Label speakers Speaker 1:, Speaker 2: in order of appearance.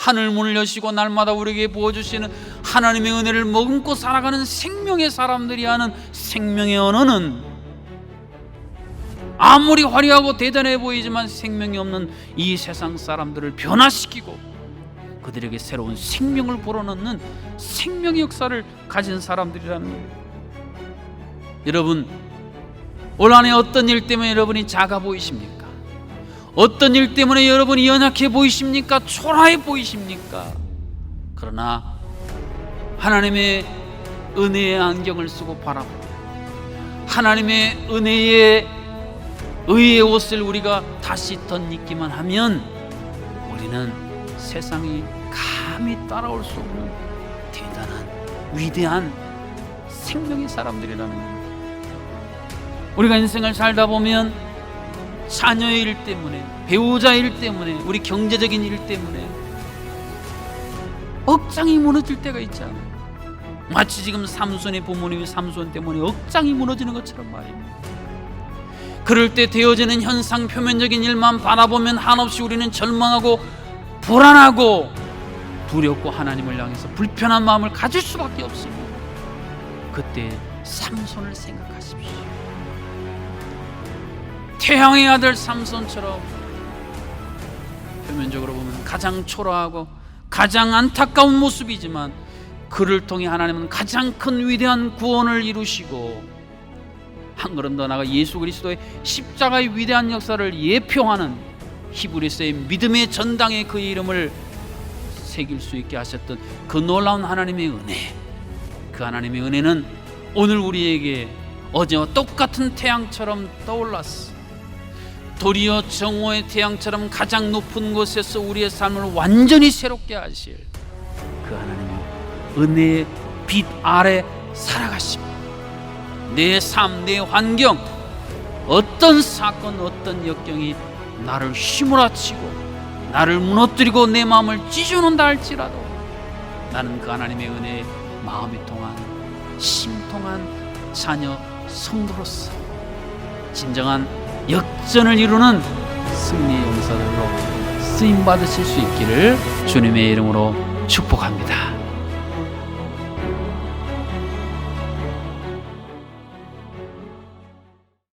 Speaker 1: 하늘 문을 여시고 날마다 우리에게 부어주시는 하나님의 은혜를 머금고 살아가는 생명의 사람들이 하는 생명의 언어는 아무리 화려하고 대단해 보이지만 생명이 없는 이 세상 사람들을 변화시키고 그들에게 새로운 생명을 불어넣는 생명의 역사를 가진 사람들이라는 거예요. 여러분 올 한해 어떤 일 때문에 여러분이 작아 보이십니까? 어떤 일 때문에 여러분이 연약해 보이십니까? 초라해 보이십니까? 그러나 하나님의 은혜의 안경을 쓰고 바라보고 하나님의 은혜의 의의 옷을 우리가 다시 덧입기만 하면 우리는 세상이 감히 따라올 수 없는 대단한 위대한 생명의 사람들이라는 거예요. 우리가 인생을 살다 보면 자녀의 일 때문에 배우자 일 때문에 우리 경제적인 일 때문에 억장이 무너질 때가 있잖아요. 마치 지금 삼손의 부모님이 삼손 때문에 억장이 무너지는 것처럼 말입니다. 그럴 때 되어지는 현상 표면적인 일만 바라보면 한없이 우리는 절망하고 불안하고 두렵고 하나님을 향해서 불편한 마음을 가질 수밖에 없습니다. 그때 삼손을 생각하십시오. 태양의 아들 삼손처럼 표면적으로 보면 가장 초라하고 가장 안타까운 모습이지만 그를 통해 하나님은 가장 큰 위대한 구원을 이루시고 한 걸음 더 나가 예수 그리스도의 십자가의 위대한 역사를 예표하는 히브리서의 믿음의 전당에 그의 이름을 새길 수 있게 하셨던 그 놀라운 하나님의 은혜. 그 하나님의 은혜는 오늘 우리에게 어제와 똑같은 태양처럼 떠올랐어 도리어 정오의 태양처럼 가장 높은 곳에서 우리의 삶을 완전히 새롭게 하실 그 하나님의 은혜의 빛 아래 살아가십니다. 내 삶, 내 환경, 어떤 사건, 어떤 역경이 나를 휘몰아치고 나를 무너뜨리고 내 마음을 찢어놓는다 할지라도 나는 그 하나님의 은혜에 마음이 통한 심통한 자녀 성도로서 진정한 역전을 이루는 승리의 용사들로 쓰임 받으실 수 있기를 주님의 이름으로 축복합니다.